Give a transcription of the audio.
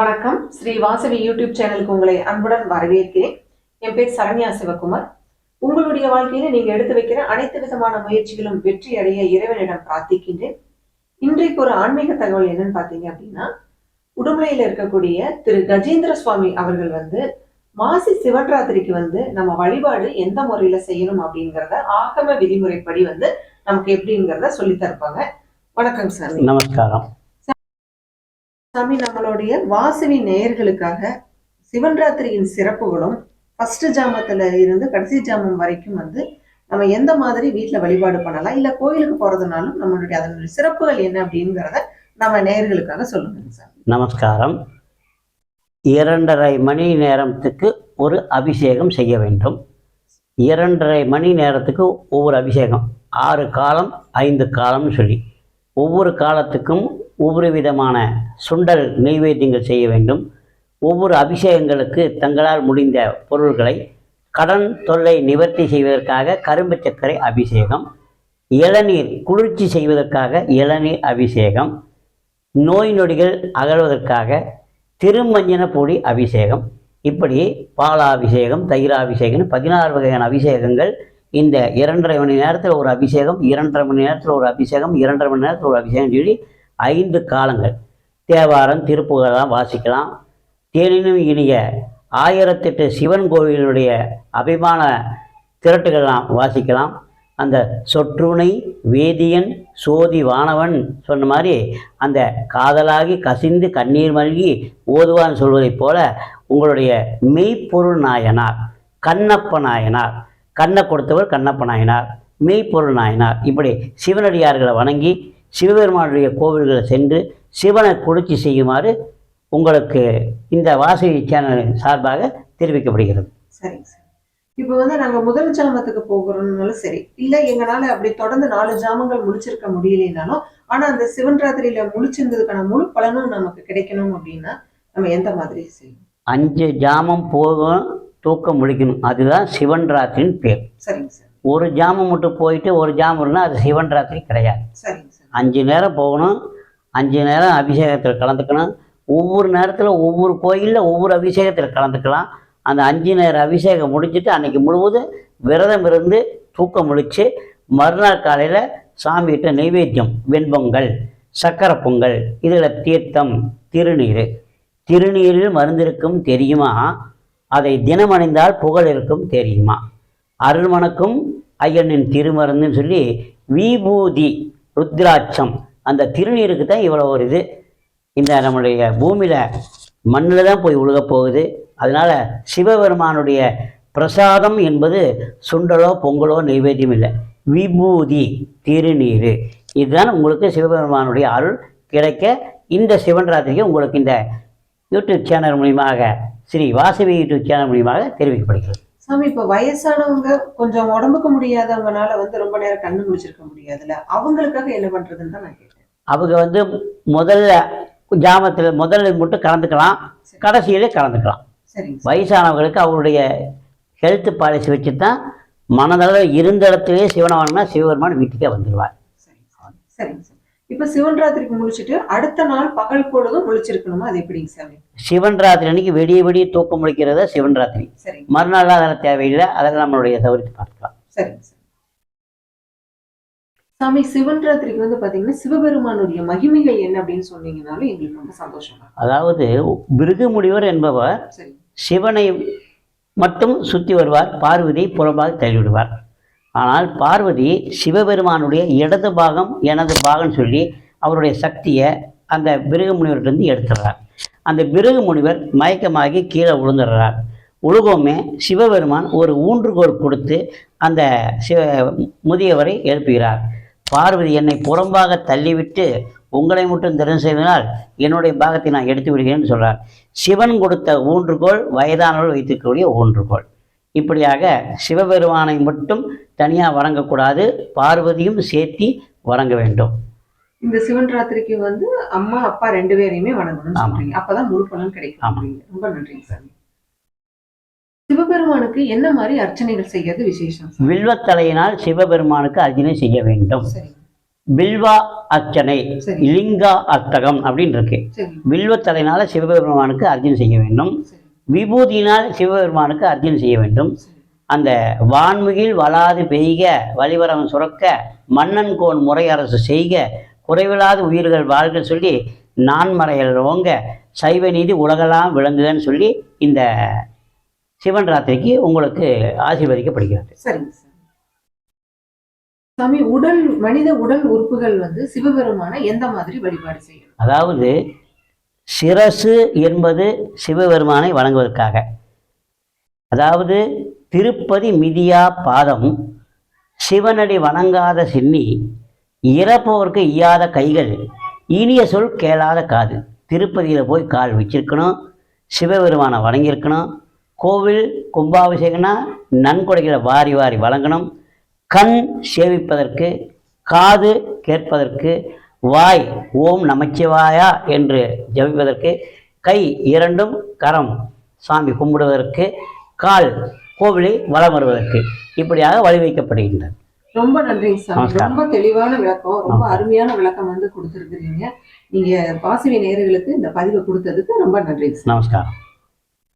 வணக்கம். ஸ்ரீ வாசவி யூடியூப் சேனலுக்கு உங்களை அன்புடன் வரவேற்கிறேன். என் பேர் சரண்யா சிவகுமார். உங்களுடைய வாழ்க்கையில நீங்க எடுத்து வைக்கிற அனைத்து விதமான முயற்சிகளும் வெற்றி அடைய இறைவனிடம் பிரார்த்திக்கின்றேன். இன்றைக்கு ஒரு ஆன்மீக தகவல் என்னன்னு பாத்தீங்க அப்படின்னா உடுமலையில இருக்கக்கூடிய திரு கஜேந்திர சுவாமி அவர்கள் வந்து மாசி சிவராத்திரிக்கு வந்து நம்ம வழிபாடு எந்த முறையில செய்யணும் அப்படிங்கறத ஆகம விதிமுறைப்படி வந்து நமக்கு எப்படிங்கிறத சொல்லி தருப்பாங்க வணக்கம் சார் நமஸ்காரம். சாமி நம்மளுடைய வாசவி நேயர்களுக்காக சிவன் ராத்திரியின் சிறப்புகளும் ஃபர்ஸ்ட் ஜாமத்துல இருந்து கடைசி ஜாமம் வரைக்கும் வந்து நம்ம எந்த மாதிரி வீட்டில் வழிபாடு பண்ணலாம் இல்ல கோயிலுக்கு போறதுனாலும் நம்மளுடைய அதனுடைய சிறப்புகள் என்ன அப்படிங்கிறத நம்ம நேயர்களுக்காக சொல்லுங்க சார் நமஸ்காரம். இரண்டரை மணி நேரத்துக்கு ஒரு அபிஷேகம் செய்ய வேண்டும். இரண்டரை மணி நேரத்துக்கு ஒவ்வொரு அபிஷேகம். ஆறு காலம் ஐந்து காலம்னு சொல்லி. ஒவ்வொரு காலத்துக்கும் ஒவ்வொரு விதமான சுண்டல் நெய்வேத்தியங்கள் செய்ய வேண்டும். ஒவ்வொரு அபிஷேகங்களுக்கு தங்களால் முடிந்த பொருள்களை கடன் தொல்லை நிவர்த்தி செய்வதற்காக கரும்பு சர்க்கரை அபிஷேகம் இளநீர் குளிர்ச்சி செய்வதற்காக இளநீர் அபிஷேகம் நோய் நொடிகள் அகழ்வதற்காக திருமஞ்சன பொடி அபிஷேகம் இப்படி பாலாபிஷேகம் தயிராபிஷேகம் பதினாறு வகையான அபிஷேகங்கள். இந்த இரண்டரை மணி நேரத்தில் ஒரு அபிஷேகம் இரண்டரை மணி நேரத்தில் ஒரு அபிஷேகம் இரண்டரை மணி நேரத்தில் ஒரு அபிஷேகம் சொல்லி ஐந்து காலங்கள். தேவாரம் திருப்புகழெல்லாம் வாசிக்கலாம். தேனினும் இனிய ஆயிரத்தெட்டு சிவன் கோவிலுடைய அபிமான திரட்டுகள்லாம் வாசிக்கலாம். அந்த சொற்றுணை வேதியன் சோதி வானவன் சொன்ன மாதிரி அந்த காதலாகி கசிந்து கண்ணீர் மல்கி ஓதுவான் சொல்வதைப் போல உங்களுடைய மெய்ப்பொருள் நாயனார் கண்ணப்ப நாயனார் கண்ணை கொடுத்தவர் கண்ணப்ப நாயனார் மெய்ப்பொருள் நாயனார். இப்படி சிவனடியார்களை வணங்கி சிவபெருமானுடைய கோவில்களை சென்று சிவனை குளிர்ச்சி செய்யுமாறு உங்களுக்கு இந்த வாசகி சேனல் சார்பாக தெரிவிக்கப்படுகிறது. சரிங்க சார். இப்போ வந்து நாங்க முதல் ஜாமத்துக்கு போகிறோம்னாலும் சரி இல்ல எங்களால அப்படி தொடர்ந்து நாலு ஜாமங்கள் முடிச்சிருக்க முடியலைனாலும் ஆனா அந்த சிவன் ராத்திரியில முழிச்சிருந்ததுக்கான முழு பலனும் நமக்கு கிடைக்கணும் அப்படின்னா நம்ம எந்த மாதிரி செய்யணும்? அஞ்சு ஜாமம் போகும் தூக்கம் முழிக்கணும் அதுதான் சிவன் ராத்திரின்னு பேர். சரிங்க சார். ஒரு ஜாமம் மட்டும் போயிட்டு ஒரு ஜாமம் இருந்தால் அது சிவன் ராத்திரி கிடையாது. சார். அஞ்சு நேரம் போகணும் அஞ்சு நேரம் அபிஷேகத்தில் கலந்துக்கணும். ஒவ்வொரு நேரத்தில் ஒவ்வொரு கோயிலில் ஒவ்வொரு அபிஷேகத்தில் கலந்துக்கலாம். அந்த அஞ்சு நேரம் அபிஷேகம் முடிச்சுட்டு அன்றைக்கி முழுவதும் விரதம் இருந்து தூக்கம் முழிச்சு மறுநாள் காலையில் சாமிகிட்ட நைவேத்தியம் வெண்பொங்கல் சக்கரை பொங்கல் இதில் தீர்த்தம் திருநீர். திருநீரில் மருந்திருக்கும் தெரியுமா? அதை தினமணிந்தால் புகழ் இருக்கும் தெரியுமா? அருள்மணக்கும் ஐயனின் திருமருந்துன்னு சொல்லி விபூதி ருத்ராட்சம். அந்த திருநீருக்கு தான் இவ்வளோ ஒரு இது. இந்த நம்முடைய பூமியில் மண்ணில் தான் போய் உழுக போகுது. அதனால் சிவபெருமானுடைய பிரசாதம் என்பது சுண்டலோ பொங்கலோ நைவேத்தியம் இல்லை. விபூதி திருநீர். இதுதான் உங்களுக்கு சிவபெருமானுடைய அருள் கிடைக்க இந்த சிவன் ராத்திரிக்கு உங்களுக்கு இந்த யூடியூப் சேனல் மூலியமாக ஸ்ரீ வாசவி யூடியூப் சேனல் மூலியமாக தெரிவிக்கப்படுகிறது. சாமி இப்ப வயசானவங்க கொஞ்சம் உடம்புக்கு முடியாதவங்கனால வந்து ரொம்ப நேரம் கண்ணு முடிச்சிருக்க முடியாதுல்ல? அவங்களுக்காக என்ன பண்றதுன்னு தான் நான் கேட்டேன். அவங்க வந்து முதல்ல ஜாமத்தில் முதல்ல மட்டும் கலந்துக்கலாம். கடைசியிலே கலந்துக்கலாம். வயசானவங்களுக்கு அவருடைய ஹெல்த் பாலிசி வச்சு தான் மனதளவில் இருந்த இடத்துலயே சிவனை வாங்கினா சிவபெருமான் வீட்டுக்கே வந்துடுவார். சரிங்க சார். சரிங்க சார். இப்ப சிவன் ராத்திரிக்கு முடிச்சிட்டு அடுத்த நாள் பகல் பொழுதும் முழிச்சிருக்கணுமா? அது எப்படிங்க சாமி? சிவன் ராத்திரி அன்னைக்கு விடிய விடிய தூக்கம் முடிக்கிறத சிவன் ராத்திரி சரிங்க. மறுநாள் அதெல்லாம் தேவையில்லை. அதெல்லாம் நம்மளுடைய சௌகரியத்தை பார்த்துக்கலாம். சரிங்க சார் சாமி சிவன் ராத்திரிக்கு வந்து பாத்தீங்கன்னா சிவபெருமானுடைய மகிமைகள் என்ன அப்படின்னு சொன்னீங்கனாலும் எங்களுக்கு ரொம்ப சந்தோஷமா. அதாவது பிருகு முனிவர் என்பவர் சரி சிவனை மட்டும் சுற்றி வருவார். பார்வதியை புறம்பாக தள்ளிவிடுவார். ஆனால் பார்வதி சிவபெருமானுடைய இடது பாகம் எனது பாகம் சொல்லி அவருடைய சக்தியை அந்த பிருகு முனிவர்கிட்டருந்து எடுத்துடுறார். அந்த பிருகு முனிவர் மயக்கமாகி கீழே விழுந்துடுறார். உலகமே சிவபெருமான் ஒரு ஊன்றுகோல் கொடுத்து அந்த சிவ முதியவரை எழுப்புகிறார். பார்வதி என்னை புறம்பாக தள்ளிவிட்டு உங்களை மட்டும் திறன் செய்தனால் என்னுடைய பாகத்தை நான் எடுத்து விடுகிறேன்னு சொல்கிறார் சிவன் கொடுத்த ஊன்றுகோல் வயதானவர்கள் வைத்திருக்கக்கூடிய ஊன்றுகோல். இப்படியாக சிவபெருமானை மட்டும் தனியாக வணங்கக்கூடாது பார்வதியும் சேர்த்தி வணங்க வேண்டும். இந்த சிவன் ராத்திரிக்கு வந்து அம்மா அப்பா ரெண்டு பேரையுமே வணங்கணும்னு. சொல்றீங்க. அப்பதான் முழு பலன் கிடைக்கும். அப்படிங்க. ரொம்ப நன்றிங்க சாமி. சிவபெருமானுக்கு என்ன மாதிரி அர்ச்சனைகள் செய்யறது விசேஷம்? வில்வத்தலையினால் சிவபெருமானுக்கு அர்ச்சனை செய்ய வேண்டும். பில்வா அர்ச்சனை. லிங்கா அர்த்தகம் அப்படின்னு இருக்கு. வில்வத்தலையினால சிவபெருமானுக்கு அர்ச்சனை செய்ய வேண்டும். விபூதியினால் சிவபெருமானுக்கு அர்ச்சனை செய்ய வேண்டும். அந்த வான்முகில் வளாது பெய்க வழிவரம் சுரக்க மன்னன் கோன் முறையரசு செய்க குறைவில்லாத உயிர்கள் வாழ்க சொல்லி நான்மறைகள் ஓங்க சைவ நீதி உலகெல்லாம் விளங்குகன்னு சொல்லி இந்த சிவன் ராத்திரிக்கு உங்களுக்கு ஆசீர்வதிக்கப்படுகிறது. சரிங்க சார். சாமி உடல் மனித உடல் உறுப்புகள் வந்து சிவபெருமான எந்த மாதிரி வழிபாடு செய்யணும்? அதாவது சிரசு என்பது சிவபெருமானை வணங்குவதற்காக. அதாவது திருப்பதி மிதியா பாதம் சிவனடி வணங்காத சின்னி இறப்பவர்க்கு ஈயாத கைகள் இனிய சொல் கேளாத காது. திருப்பதியில் போய் கால் வச்சிருக்கணும் சிவபெருமானை வணங்கியிருக்கணும் கோவில் கும்பாபிஷேகம்னா நன்கொடைகளை வாரி வாரி வழங்கணும். கண் சேவிப்பதற்கு காது கேட்பதற்கு வாய் ஓம் நமச்சிவாயா என்று ஜபிப்பதற்கு கை இரண்டும் கரம். சாமி கும்பிடுவதற்கு கால் கோவிலை வலம் வருவதற்கு இப்படியாக வழி வைக்கப்படுகின்றது ரொம்ப நன்றிங்க நமஸ்காரம். ரொம்ப தெளிவான விளக்கம் ரொம்ப அருமையான விளக்கம் வந்து கொடுத்துருக்கிறீங்க. நீங்க வாசவி நேயர்களுக்கு இந்த பதிவை கொடுத்ததுக்கு ரொம்ப நன்றிங்க சார். நமஸ்காரம்.